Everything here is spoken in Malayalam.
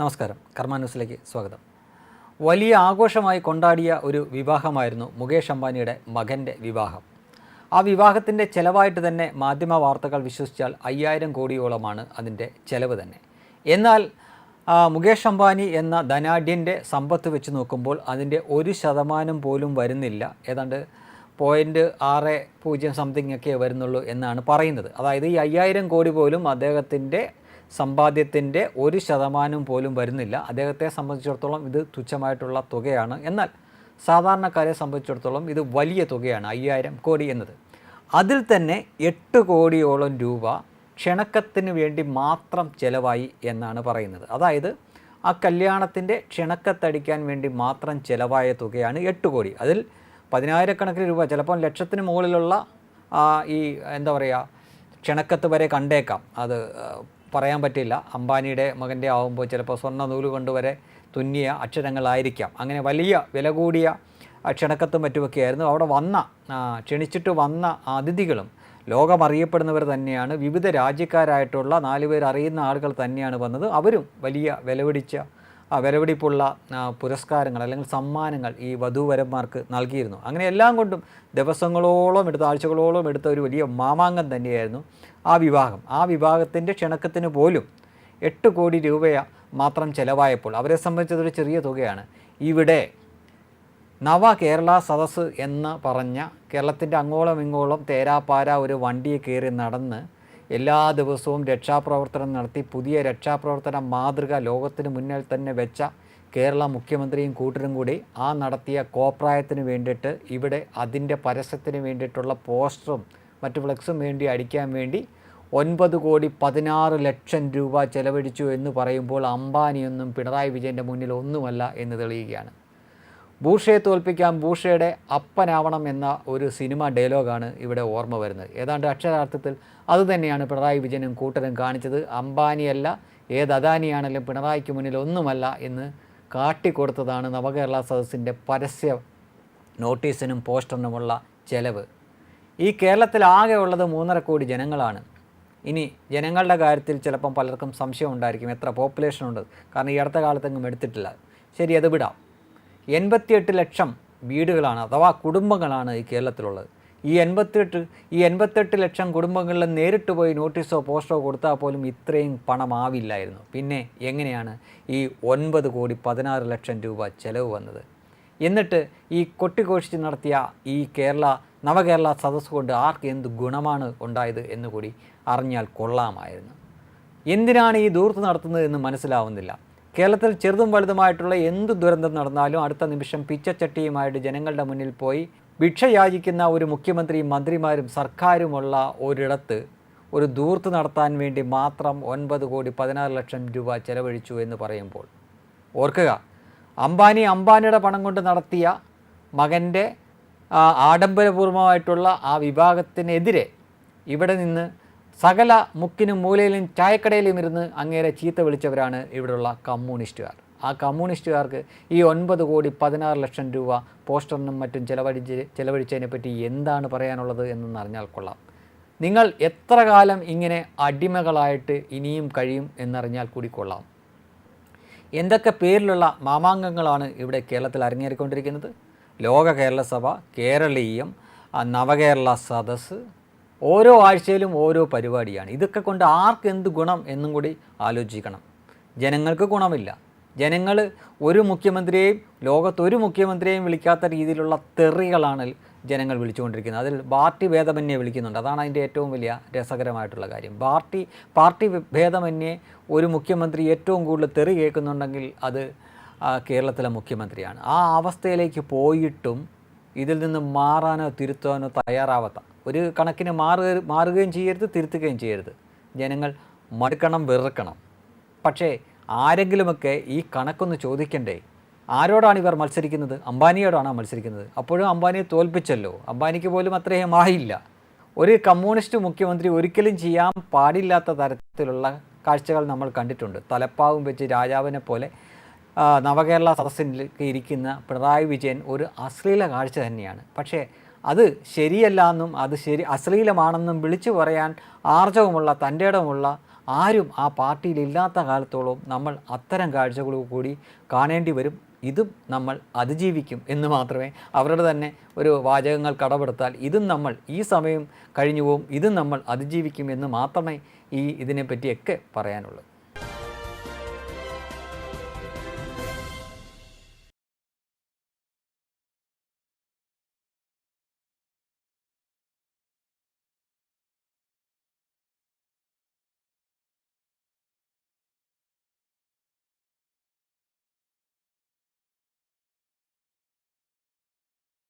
നമസ്കാരം. കർമ്മ ന്യൂസിലേക്ക് സ്വാഗതം. വലിയ ആഘോഷമായി കൊണ്ടാടിയ ഒരു വിവാഹമായിരുന്നു മുകേഷ് അംബാനിയുടെ മകന്റെ വിവാഹം. ആ വിവാഹത്തിന്റെ ചെലവായിട്ട് തന്നെ മാധ്യമ വാർത്തകൾ വിശ്വസിച്ചാൽ അയ്യായിരം കോടിയോളമാണ് അതിന്റെ ചെലവ് തന്നെ. എന്നാൽ മുകേഷ് അംബാനി എന്ന ധനാഢ്യന്റെ സമ്പത്ത് വെച്ച് നോക്കുമ്പോൾ അതിന്റെ ഒരു ശതമാനം പോലും വരുന്നില്ല. ഏതാണ്ട് പോയിന്റ് ആറ് പൂജ്യം സംതിങ് ഒക്കെ വരുന്നുള്ളൂ എന്നാണ് പറയുന്നത്. അതായത് ഈ അയ്യായിരം കോടി പോലും അദ്ദേഹത്തിന്റെ സമ്പാദ്യത്തിന്റെ ഒരു ശതമാനം പോലും വരുന്നില്ല. അദ്ദേഹത്തെ സംബന്ധിച്ചിടത്തോളം ഇത് തുച്ഛമായിട്ടുള്ള തുകയാണ്. എന്നാൽ സാധാരണക്കാരെ സംബന്ധിച്ചിടത്തോളം ഇത് വലിയ തുകയാണ് അയ്യായിരം കോടി എന്നത്. അതിൽ തന്നെ എട്ട് കോടിയോളം രൂപ ക്ഷണക്കത്തിന് വേണ്ടി മാത്രം ചിലവായി എന്നാണ് പറയുന്നത്. അതായത് ആ കല്യാണത്തിന്റെ ക്ഷണക്കത്തടിക്കാൻ വേണ്ടി മാത്രം ചിലവായ തുകയാണ് എട്ട് കോടി. അതിൽ പതിനായിരക്കണക്കിന് രൂപ ചിലപ്പോൾ ലക്ഷത്തിന് മുകളിലുള്ള ഈ എന്താ പറയുക ക്ഷണക്കത്ത് വരെ കണ്ടേക്കാം. അത് പറയാൻ പറ്റില്ല. അംബാനിയുടെ മകന്റെ ആവുമ്പോൾ ചിലപ്പോൾ സ്വർണ നൂൽ കൊണ്ടുവരെ തുന്നിയ അക്ഷരങ്ങളായിരിക്കാം. അങ്ങനെ വലിയ വില കൂടിയ ക്ഷണക്കത്തും മറ്റുമൊക്കെ ആയിരുന്നു അവിടെ വന്ന ക്ഷണിച്ചിട്ട് വന്ന അതിഥികളും ലോകമറിയപ്പെടുന്നവർ തന്നെയാണ്. വിവിധ രാജ്യക്കാരായിട്ടുള്ള നാല് പേർ അറിയുന്ന ആളുകൾ തന്നെയാണ് വന്നത്. അവരും വലിയ വിലപിടിച്ച വിലപിടിപ്പുള്ള പുരസ്കാരങ്ങൾ അല്ലെങ്കിൽ സമ്മാനങ്ങൾ ഈ വധൂവരന്മാർക്ക് നൽകിയിരുന്നു. അങ്ങനെ എല്ലാം കൊണ്ടും ദിവസങ്ങളോളം എടുത്ത ആഴ്ചകളോളം എടുത്ത ഒരു വലിയ മാമാങ്കം തന്നെയായിരുന്നു ആ വിവാഹം. ആ വിവാഹത്തിന്റെ ക്ഷണക്കത്തിന് പോലും എട്ട് കോടി രൂപയ മാത്രം ചിലവായപ്പോൾ. അവരെ സംബന്ധിച്ചതൊരു ചെറിയ തുകയാണ്. ഇവിടെ നവ കേരള സദസ്സ് എന്ന് പറഞ്ഞ കേരളത്തിന്റെ അങ്ങോളം ഇങ്ങോളം തേരാപ്പാര ഒരു വണ്ടിയെ കയറി നടന്ന് എല്ലാ ദിവസവും രക്ഷാപ്രവർത്തനം നടത്തി പുതിയ രക്ഷാപ്രവർത്തന മാതൃക ലോകത്തിന് മുന്നിൽ തന്നെ വെച്ച കേരള മുഖ്യമന്ത്രിയും കൂട്ടരും കൂടി ആ നടത്തിയ കോപ്രായത്തിന് വേണ്ടിയിട്ട് ഇവിടെ അതിന്റെ പരസ്യത്തിന് വേണ്ടിയിട്ടുള്ള പോസ്റ്ററും മറ്റു ഫ്ലെക്സും വേണ്ടി അടിക്കാൻ വേണ്ടി ഒൻപത് കോടി പതിനാറ് ലക്ഷം രൂപ ചെലവഴിച്ചു എന്ന് പറയുമ്പോൾ അംബാനിയൊന്നും പിണറായി വിജയന്റെ മുന്നിൽ ഒന്നുമല്ല എന്ന് തെളിയുകയാണ്. ബൂഷയെ തോൽപ്പിക്കാം ബൂഷയുടെ അപ്പനാവണം എന്ന ഒരു സിനിമ ഡയലോഗാണ് ഇവിടെ ഓർമ്മ വരുന്നത്. ഏതാണ്ട് അക്ഷരാർത്ഥത്തിൽ അതുതന്നെയാണ് പിണറായി വിജയനും കൂട്ടരും കാണിച്ചത്. അംബാനിയല്ല ഏത് അദാനിയാണെങ്കിലും പിണറായിക്ക് മുന്നിൽ ഒന്നുമല്ല എന്ന് കാട്ടിക്കൊടുത്തതാണ് നവകേരള സദസ്സിന്റെ പരസ്യ നോട്ടീസിനും പോസ്റ്ററിനുമുള്ള ചെലവ്. ഈ കേരളത്തിൽ ഉള്ളത് മൂന്നര കോടി ജനങ്ങളാണ്. ഇനി ജനങ്ങളുടെ കാര്യത്തിൽ ചിലപ്പം പലർക്കും സംശയം ഉണ്ടായിരിക്കും. എത്ര പോപ്പുലേഷൻ ഉണ്ട് കാരണം ഈ അടുത്ത കാലത്തെങ്ങും എടുത്തിട്ടില്ല. ശരി അത് വിടാം. എൺപത്തിയെട്ട് ലക്ഷം വീടുകളാണ് അഥവാ കുടുംബങ്ങളാണ് ഈ കേരളത്തിലുള്ളത്. ഈ എൺപത്തിയെട്ട് ഈ എൺപത്തെട്ട് ലക്ഷം കുടുംബങ്ങളിൽ നേരിട്ട് പോയി നോട്ടീസോ പോസ്റ്ററോ കൊടുത്താൽ പോലും ഇത്രയും പണമാവില്ലായിരുന്നു. പിന്നെ എങ്ങനെയാണ് ഈ ഒൻപത് കോടി പതിനാറ് ലക്ഷം രൂപ ചെലവ് വന്നത്? എന്നിട്ട് ഈ കൊട്ടിഘോഷിച്ച് നടത്തിയ ഈ കേരള നവകേരള സദസ് കൊണ്ട് ആർക്ക് എന്ത് ഗുണമാണ് ഉണ്ടായത് എന്ന് കൂടി അറിഞ്ഞാൽ കൊള്ളാമായിരുന്നു. എന്തിനാണ് ഈ ദൂർത്ത് നടത്തുന്നത് എന്ന് മനസ്സിലാവുന്നില്ല. കേരളത്തിൽ ചെറുതും വലുതുമായിട്ടുള്ള എന്ത് ദുരന്തം നടന്നാലും അടുത്ത നിമിഷം പിച്ചച്ചട്ടിയുമായിട്ട് ജനങ്ങളുടെ മുന്നിൽ പോയി ഭിക്ഷ യാചിക്കുന്ന ഒരു മുഖ്യമന്ത്രിയും മന്ത്രിമാരും സർക്കാരുമുള്ള ഒരിടത്ത് ഒരു ദൂർത്ത് നടത്താൻ വേണ്ടി മാത്രം ഒൻപത് കോടി പതിനാറ് ലക്ഷം രൂപ ചെലവഴിച്ചു എന്ന് പറയുമ്പോൾ. ഓർക്കുക അംബാനി അംബാനിയുടെ പണം കൊണ്ട് നടത്തിയ മകന്റെ ആഡംബരപൂർവമായിട്ടുള്ള ആ വിഭാഗത്തിനെതിരെ ഇവിടെ നിന്ന് സകല മുക്കിനും മൂലയിലും ചായക്കടയിലും ഇരുന്ന് അങ്ങേരെ ചീത്ത വിളിച്ചവരാണ് ഇവിടെയുള്ള കമ്മ്യൂണിസ്റ്റുകാർ. ആ കമ്മ്യൂണിസ്റ്റുകാർക്ക് ഈ ഒൻപത് കോടി പതിനാറ് ലക്ഷം രൂപ പോസ്റ്ററിനും മറ്റും ചെലവഴിച്ച് ചെലവഴിച്ചതിനെ പറ്റി എന്താണ് പറയാനുള്ളത് എന്നൊന്ന് അറിഞ്ഞാൽ കൊള്ളാം. നിങ്ങൾ എത്ര കാലം ഇങ്ങനെ അടിമകളായിട്ട് ഇനിയും കഴിയും എന്നറിഞ്ഞാൽ കൂടി കൊള്ളാം. എന്തൊക്കെ പേരിലുള്ള മാമാങ്കങ്ങളാണ് ഇവിടെ കേരളത്തിൽ അരങ്ങേറിക്കൊണ്ടിരിക്കുന്നത്? ലോക കേരള സഭ കേരളീയം നവകേരള സദസ്സ് ഓരോ ആഴ്ചയിലും ഓരോ പരിപാടിയാണ്. ഇതൊക്കെ കൊണ്ട് ആർക്ക് എന്ത് ഗുണം എന്നും കൂടി ആലോചിക്കണം. ജനങ്ങൾക്ക് ഗുണമില്ല. ജനങ്ങൾ ഒരു മുഖ്യമന്ത്രിയെയും ലോകത്ത് ഒരു മുഖ്യമന്ത്രിയെയും വിളിക്കാത്ത രീതിയിലുള്ള തെറികളാണ് ജനങ്ങൾ വിളിച്ചുകൊണ്ടിരിക്കുന്നത്. അതിൽ പാർട്ടി ഭേദമന്യേ വിളിക്കുന്നുണ്ട്. അതാണ് അതിന്റെ ഏറ്റവും വലിയ രസകരമായിട്ടുള്ള കാര്യം. പാർട്ടി പാർട്ടി ഭേദമന്യേ ഒരു മുഖ്യമന്ത്രി ഏറ്റവും കൂടുതൽ തെറി കേൾക്കുന്നുണ്ടെങ്കിൽ അത് കേരളത്തിലെ മുഖ്യമന്ത്രിയാണ്. ആ അവസ്ഥയിലേക്ക് പോയിട്ടും ഇതിൽ നിന്ന് മാറാനോ തിരുത്താനോ തയ്യാറാവാത്ത ഒരു കണക്കിന് മാറുക മാറുകയും ചെയ്യരുത് തിരുത്തുകയും ചെയ്യരുത്. ജനങ്ങൾ മടുക്കണം വെറുക്കണം. പക്ഷേ ആരെങ്കിലുമൊക്കെ ഈ കണക്കൊന്ന് ചോദിക്കണ്ടേ? ആരോടാണ് ഇവർ മത്സരിക്കുന്നത്? അംബാനിയോടാണ് മത്സരിക്കുന്നത്? അപ്പോഴും അംബാനിയെ തോൽപ്പിച്ചല്ലോ. അംബാനിക്ക് പോലും അത്രയും ആയില്ല ഒരു കമ്മ്യൂണിസ്റ്റ് മുഖ്യമന്ത്രി ഒരിക്കലും ചെയ്യാൻ പാടില്ലാത്ത തരത്തിലുള്ള കാഴ്ചകൾ നമ്മൾ കണ്ടിട്ടുണ്ട്. തലപ്പാവും വെച്ച് രാജാവിനെ പോലെ നവകേരള സദസ്സിലേക്ക് ഇരിക്കുന്ന പിണറായി വിജയൻ ഒരു അശ്ലീല കാഴ്ച തന്നെയാണ്. പക്ഷേ അത് ശരിയല്ല എന്നും അത് ശരി അശ്ലീലമാണെന്നും വിളിച്ചു പറയാൻ ആർജവുമുള്ള തന്റെ ഇടമുള്ള ആരും ആ പാർട്ടിയിൽ ഇല്ലാത്ത കാലത്തോളം നമ്മൾ അത്തരം കാഴ്ചകൾ കൂടി കാണേണ്ടി വരും. ഇതും നമ്മൾ അതിജീവിക്കും എന്ന് മാത്രമേ അവരുടെ തന്നെ ഒരു വാചകങ്ങൾ കടപെടുത്താൽ ഇതും നമ്മൾ ഈ സമയം കഴിഞ്ഞു പോവും ഇതും നമ്മൾ അതിജീവിക്കും എന്ന് മാത്രമേ ഈ ഇതിനെപ്പറ്റിയൊക്കെ പറയാനുള്ളൂ.